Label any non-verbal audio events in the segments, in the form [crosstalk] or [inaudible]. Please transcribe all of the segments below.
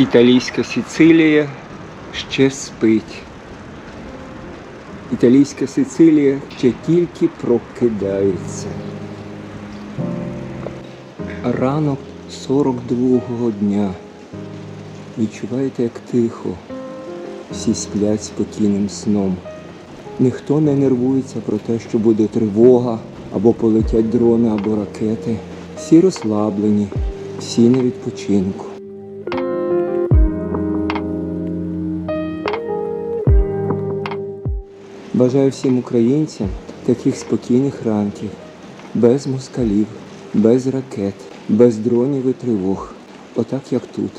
Італійська Сицилія ще спить. Італійська Сицилія ще тільки прокидається. Ранок 42-го дня. Відчуваєте, як тихо. Всі сплять спокійним сном. Ніхто не нервується про те, що буде тривога, або полетять дрони, або ракети. Всі розслаблені, всі на відпочинку. Бажаю всім українцям таких спокійних ранків, без москалів, без ракет, без дронів і тривог, отак як тут.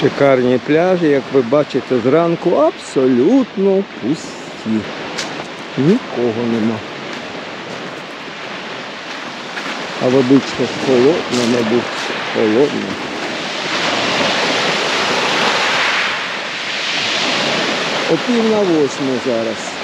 Шикарні пляжі, як ви бачите, зранку абсолютно пусті. Нікого нема. А водичка ж холодна, мабуть, холодна. О пів на восьму зараз.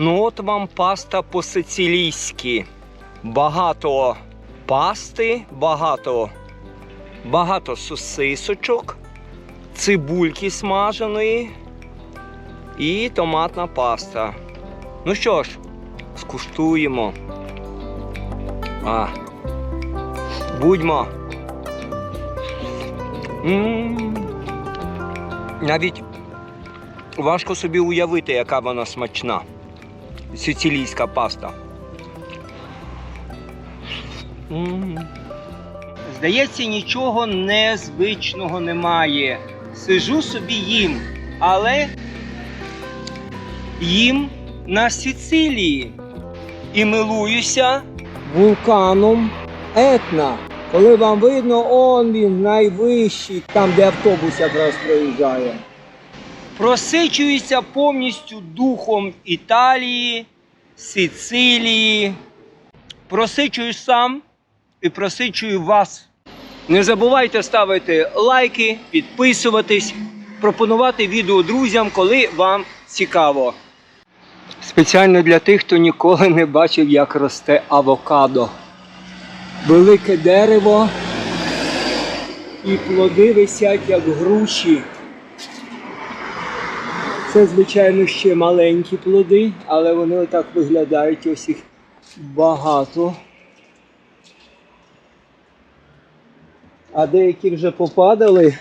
Ну от вам паста по-сицилійськи. Багато пасти, багато, багато сосисочок, цибульки смаженої і томатна паста. Ну що ж, скуштуємо. А. Будьмо. м Навіть важко собі уявити, яка вона смачна сицилійська паста. М. Здається, нічого незвичного немає. Сижу собі їм, але їм на Сицилії. І милуюся вулканом Етна. Коли вам видно, он він найвищий, там, де автобус якраз проїжджає просичується повністю духом Італії, Сицилії. Просичую сам і просичую вас. Не забувайте ставити лайки, підписуватись, пропонувати відео друзям, коли вам цікаво. Спеціально для тих, хто ніколи не бачив, як росте авокадо. Велике дерево і плоди висять як груші. Це, звичайно, ще маленькі плоди, але вони отак виглядають, ось їх багато. А деякі вже попадали.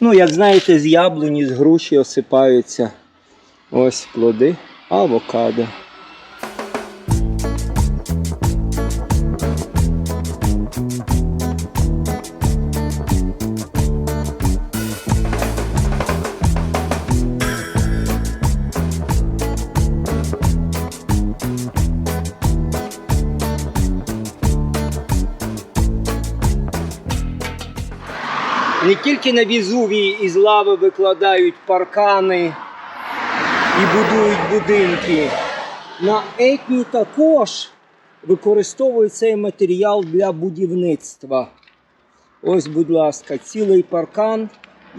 Ну, як знаєте, з яблуні, з груші осипаються ось плоди авокадо. Не тільки на Візувії із лави викладають паркани і будують будинки. На етні також використовують цей матеріал для будівництва. Ось, будь ласка, цілий паркан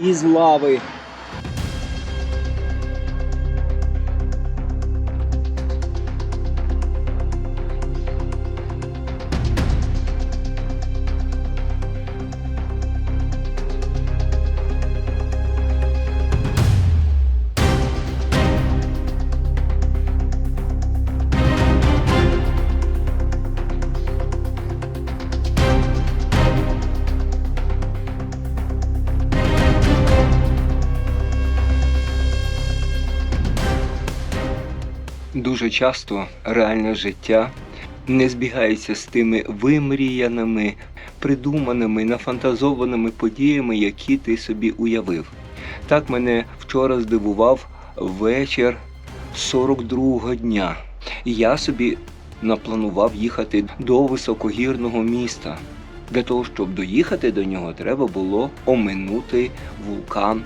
із лави. Дуже часто реальне життя не збігається з тими вимріяними, придуманими, нафантазованими подіями, які ти собі уявив. Так мене вчора здивував вечір 42-го дня. Я собі напланував їхати до високогірного міста. Для того, щоб доїхати до нього, треба було оминути вулкан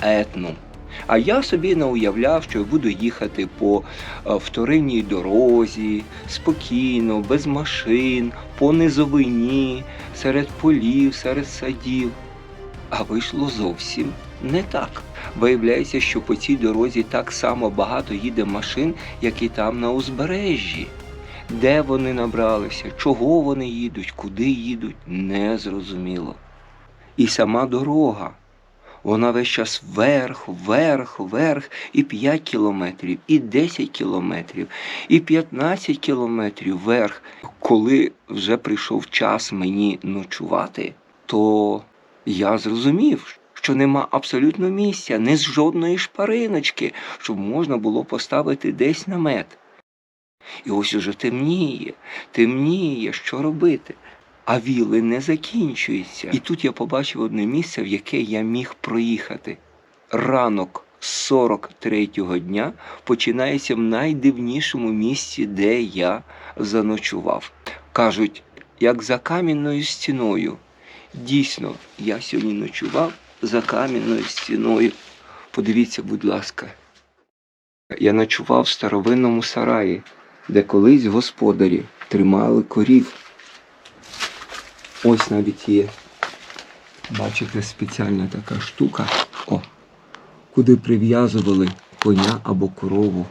Етну. А я собі не уявляв, що буду їхати по е, вторинній дорозі, спокійно, без машин, по низовині, серед полів, серед садів. А вийшло зовсім не так. Виявляється, що по цій дорозі так само багато їде машин, як і там на узбережжі. Де вони набралися, чого вони їдуть, куди їдуть, не зрозуміло. І сама дорога. Вона весь час вверх, вверх, вверх, і 5 кілометрів, і 10 кілометрів, і 15 кілометрів вверх. Коли вже прийшов час мені ночувати, то я зрозумів, що нема абсолютно місця, не з жодної шпариночки, щоб можна було поставити десь намет. І ось уже темніє, темніє, що робити. А віли не закінчуються. І тут я побачив одне місце, в яке я міг проїхати. Ранок 43-го дня починається в найдивнішому місці, де я заночував. Кажуть, як за камінною стіною. Дійсно, я сьогодні ночував за камінною стіною. Подивіться, будь ласка. Я ночував в старовинному сараї, де колись господарі тримали корів. Ось навіть є. Бачите, спеціальна така штука, о, куди прив'язували коня або корову.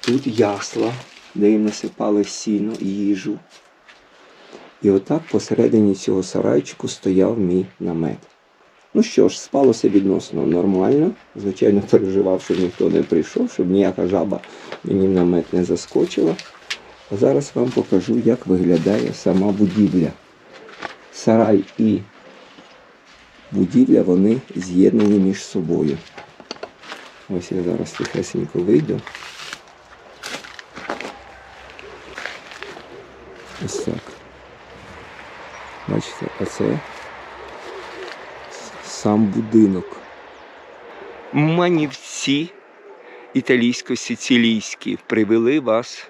Тут ясла, де їм насипали сіно, їжу. І отак посередині цього сарайчику стояв мій намет. Ну що ж, спалося відносно нормально. Звичайно, переживав, щоб ніхто не прийшов, щоб ніяка жаба мені в намет не заскочила. Зараз вам покажу, як виглядає сама будівля. Сарай і будівля вони з'єднані між собою. Ось я зараз тихесенько вийду. Ось так. Бачите, оце сам будинок. Манівці італійсько-сицилійські привели вас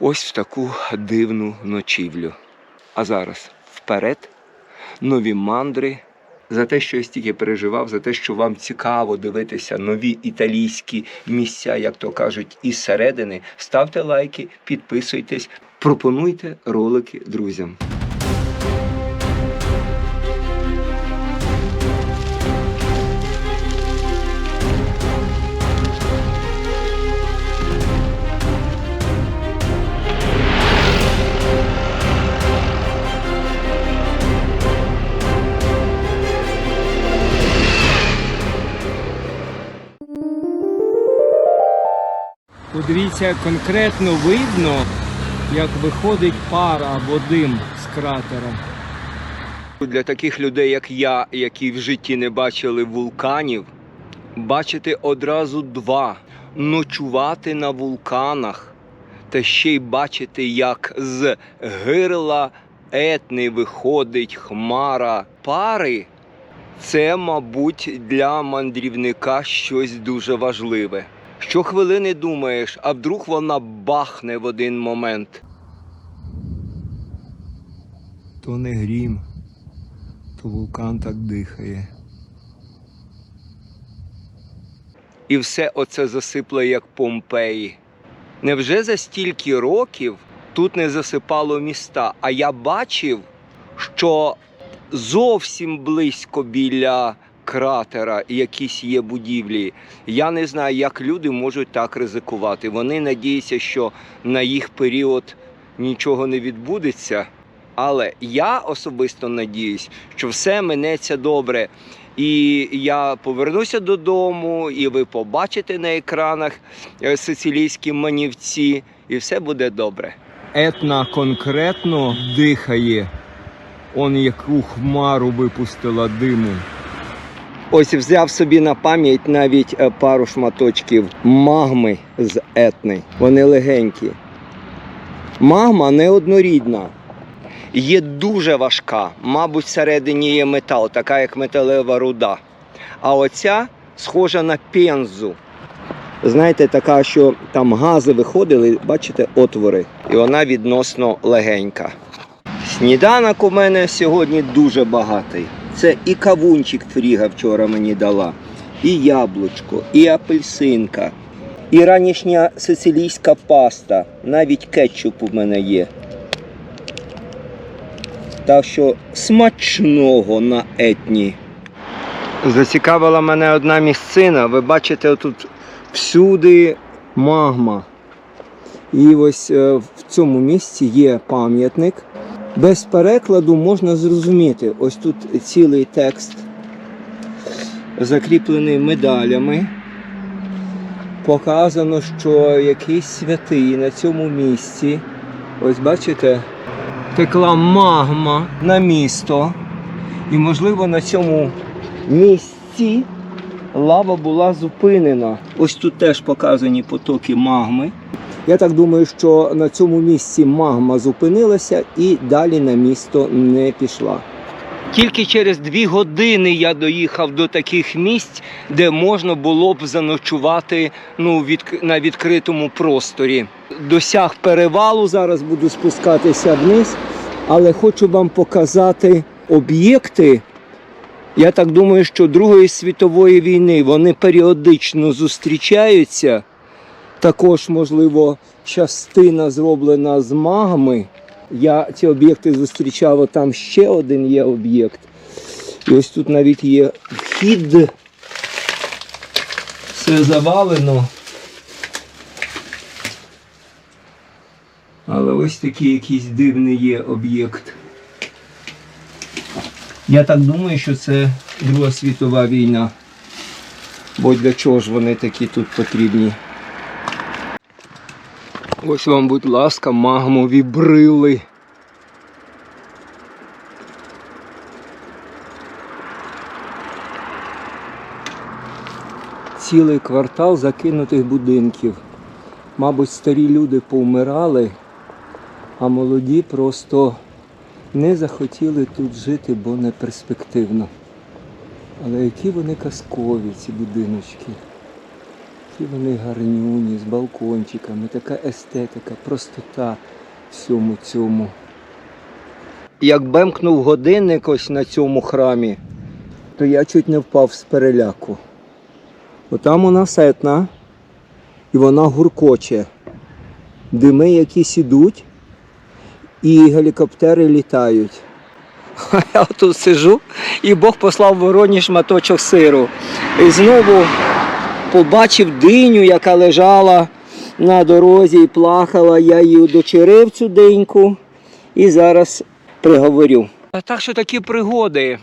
ось в таку дивну ночівлю. А зараз вперед нові мандри. За те, що я стільки переживав, за те, що вам цікаво дивитися нові італійські місця, як то кажуть, із середини. Ставте лайки, підписуйтесь, пропонуйте ролики друзям. Подивіться, конкретно видно, як виходить пара або дим з кратера. Для таких людей, як я, які в житті не бачили вулканів, бачити одразу два, ночувати на вулканах, та ще й бачити, як з гирла етни виходить хмара пари. Це, мабуть, для мандрівника щось дуже важливе. Щохвилини думаєш, а вдруг вона бахне в один момент. То не грім, то вулкан так дихає. І все оце засипле, як Помпеї. Невже за стільки років тут не засипало міста? А я бачив, що зовсім близько біля кратера якісь є будівлі. Я не знаю, як люди можуть так ризикувати. Вони надіються, що на їх період нічого не відбудеться. Але я особисто надіюсь, що все минеться добре. І я повернуся додому, і ви побачите на екранах е, сицилійські манівці, і все буде добре. Етна конкретно дихає. Он яку хмару випустила диму. Ось взяв собі на пам'ять навіть е, пару шматочків магми з етни. Вони легенькі. Магма неоднорідна. Є дуже важка, мабуть, всередині є метал, така як металева руда. А оця схожа на пензу. Знаєте, така, що там гази виходили, бачите, отвори. І вона відносно легенька. Сніданок у мене сьогодні дуже багатий. Це і кавунчик Фріга вчора мені дала, і яблучко, і апельсинка, і ранішня сицилійська паста, навіть кетчуп у мене є. Так що смачного на етні. Зацікавила мене одна місцина. Ви бачите, тут всюди магма. І ось е, в цьому місці є пам'ятник. Без перекладу можна зрозуміти. Ось тут цілий текст закріплений медалями. Показано, що якийсь святий на цьому місці. Ось бачите, текла магма на місто. І, можливо, на цьому місці лава була зупинена. Ось тут теж показані потоки магми. Я так думаю, що на цьому місці магма зупинилася і далі на місто не пішла. Тільки через дві години я доїхав до таких місць, де можна було б заночувати ну, від, на відкритому просторі. Досяг перевалу, зараз буду спускатися вниз, але хочу вам показати об'єкти. Я так думаю, що Другої світової війни вони періодично зустрічаються. Також, можливо, частина зроблена з магами. Я ці об'єкти зустрічав, а там ще один є об'єкт. І ось тут навіть є вхід. Все завалено. Але ось такий якийсь дивний є об'єкт. Я так думаю, що це Друга світова війна. Бо для чого ж вони такі тут потрібні? Ось вам, будь ласка, магмові брили. Цілий квартал закинутих будинків. Мабуть, старі люди повмирали, а молоді просто не захотіли тут жити, бо не перспективно. Але які вони казкові, ці будиночки. Які вони гарнюні, з балкончиками, така естетика, простота всьому цьому. Як бемкнув годинник ось на цьому храмі, то я чуть не впав з переляку. Отам вона сетна, і вона гуркоче. Дими якісь ідуть, і гелікоптери літають. А [laughs] я тут сижу, і Бог послав вороні шматочок сиру. І знову побачив диню, яка лежала на дорозі і плакала. Я її удочерив цю диньку і зараз приговорю. Так що такі пригоди.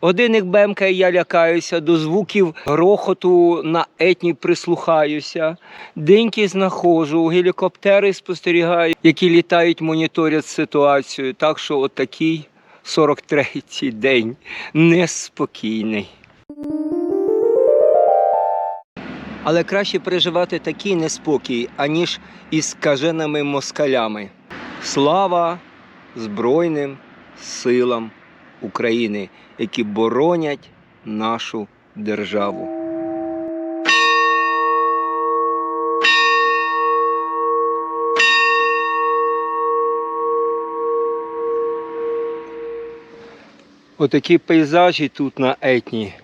Годинник бемкає, я лякаюся, до звуків грохоту на етні прислухаюся, деньки знаходжу, гелікоптери спостерігаю, які літають, моніторять ситуацію. Так що от такий 43-й день неспокійний. Але краще переживати такий неспокій, аніж із скаженими москалями. Слава Збройним силам України, які боронять нашу державу. Отакі пейзажі тут на етні.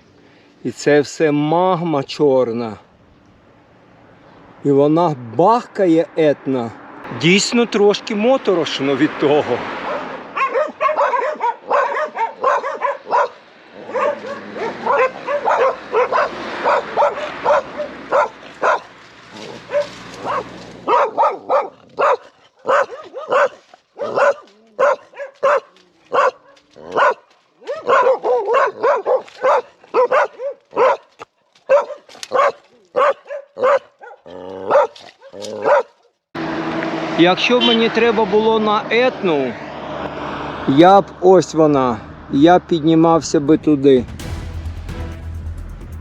І це все магма чорна. І вона бахкає етна. Дійсно трошки моторошно від того. Якщо б мені треба було на етну, я б ось вона. Я б піднімався би туди.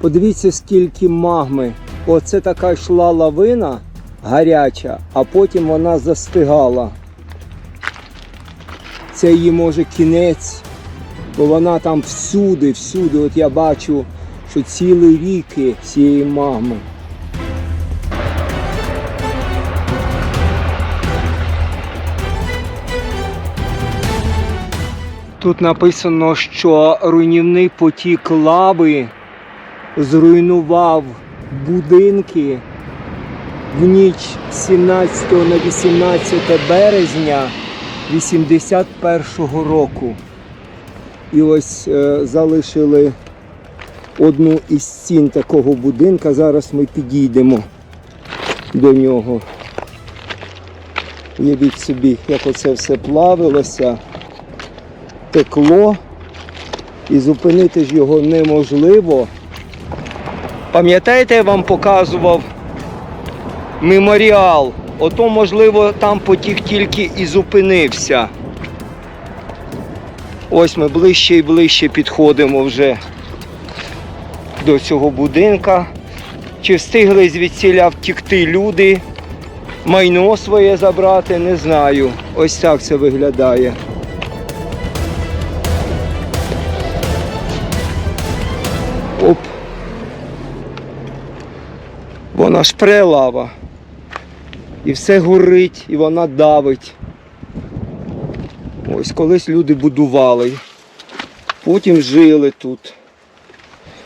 Подивіться, скільки магми. Оце така йшла лавина гаряча, а потім вона застигала. Це її може кінець, бо вона там всюди, всюди. От я бачу, що цілі ріки цієї магми. Тут написано, що руйнівний потік лави зруйнував будинки в ніч 17 на 18 березня 81-го року. І ось е, залишили одну із стін такого будинка. Зараз ми підійдемо до нього. Уявіть собі, як оце все плавилося, текло, і зупинити ж його неможливо. Пам'ятаєте, я вам показував меморіал? Ото, можливо, там потік тільки і зупинився. Ось ми ближче і ближче підходимо вже до цього будинка. Чи встигли звідсіля втікти люди, майно своє забрати, не знаю. Ось так це виглядає. Вона ж прелава. І все горить, і вона давить. Ось колись люди будували. Потім жили тут.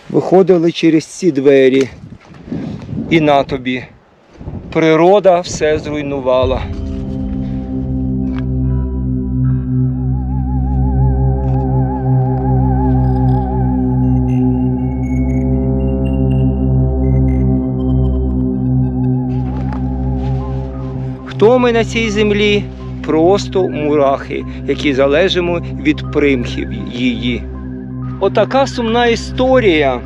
Виходили через ці двері. І на тобі. Природа все зруйнувала. Ми на цій землі? Просто мурахи, які залежимо від примхів її. Отака сумна історія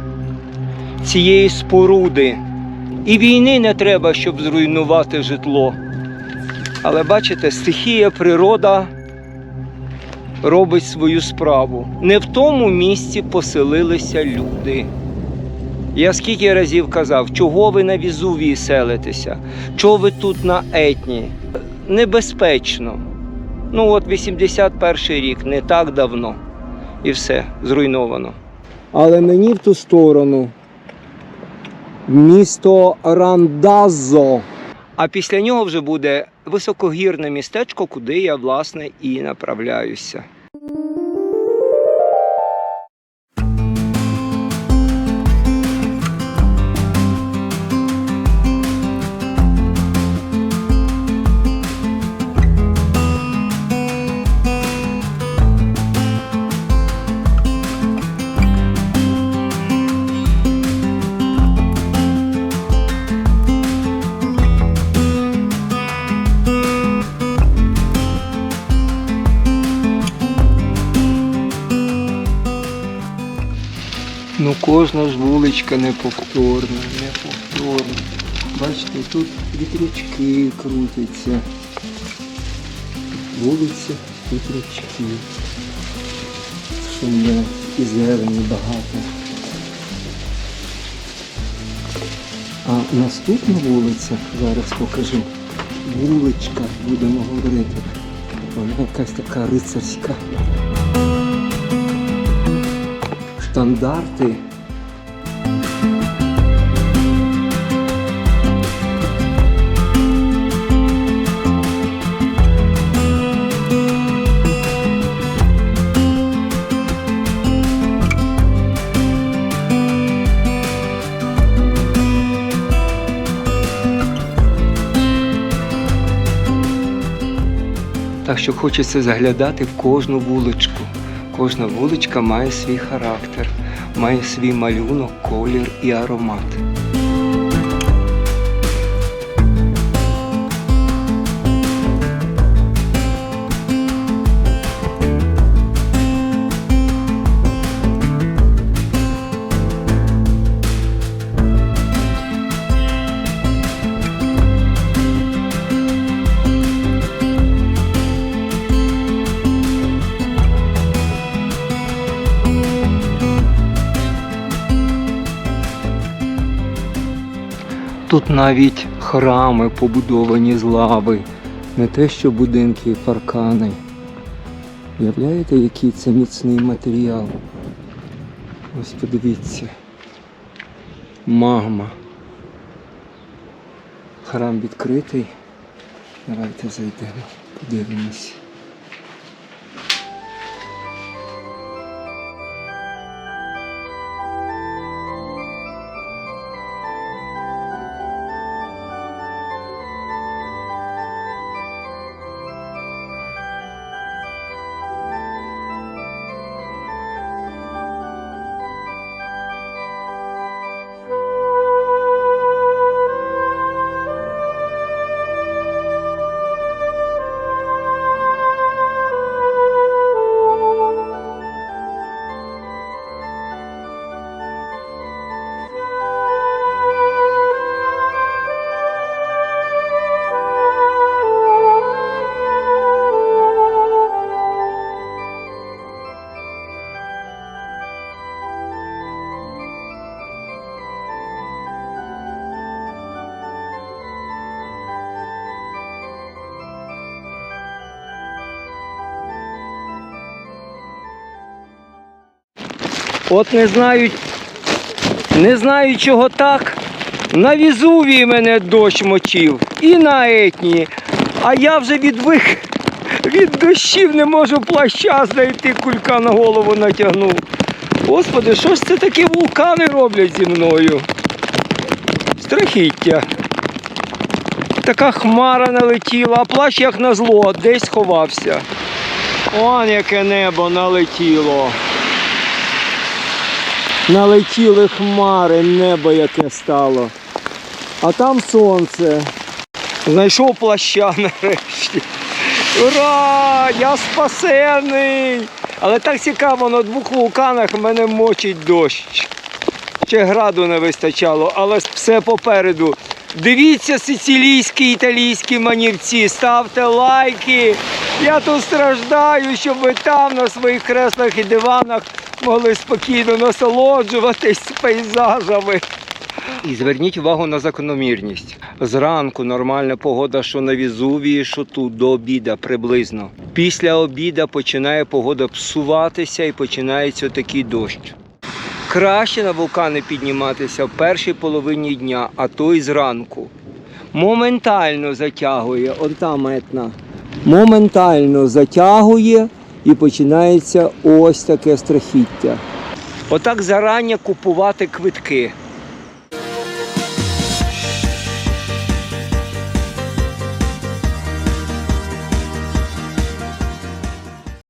цієї споруди. І війни не треба, щоб зруйнувати житло. Але бачите, стихія, природа робить свою справу. Не в тому місці поселилися люди. Я скільки разів казав, чого ви на Візувії селитеся, чого ви тут на етні. Небезпечно. Ну от 81-й рік, не так давно. І все, зруйновано. Але мені в ту сторону місто Рандаззо. А після нього вже буде високогірне містечко, куди я, власне, і направляюся. Кожна ж вуличка неповторна, неповторна. Бачите, тут вітрячки крутяться. Вулиця вітрячки. Шумять і зелені багато. А наступна вулиця, зараз покажу. Вуличка, будемо говорити. Вона якась така рицарська. Штандарти. Що хочеться заглядати в кожну вуличку. Кожна вуличка має свій характер, має свій малюнок, колір і аромат. Тут навіть храми побудовані з лави, не те, що будинки і паркани. Уявляєте, який це міцний матеріал? Ось подивіться. Магма. Храм відкритий. Давайте зайдемо, подивимось. От не знаю, не знаю, чого так. На Візувії мене дощ мочив і на етні. А я вже відвик від дощів не можу плаща знайти, кулька на голову натягнув. Господи, що ж це такі вулкани роблять зі мною? Страхіття. Така хмара налетіла, а плащ як назло, десь ховався. Он яке небо налетіло. Налетіли хмари, небо яке стало. А там сонце. Знайшов плаща [laughs] нарешті. Ура! Я спасений! Але так цікаво, на двох вулканах мене мочить дощ. Ще граду не вистачало, але все попереду. Дивіться сицилійські італійські манівці, ставте лайки. Я тут страждаю, щоб ви там на своїх креслах і диванах могли спокійно насолоджуватись пейзажами. І зверніть увагу на закономірність. Зранку нормальна погода, що на Візувії, що тут до обіда приблизно. Після обіда починає погода псуватися і починається такий дощ. Краще на вулкани підніматися в першій половині дня, а то й зранку. Моментально затягує, он там етна. Моментально затягує і починається ось таке страхіття. Отак зарані купувати квитки.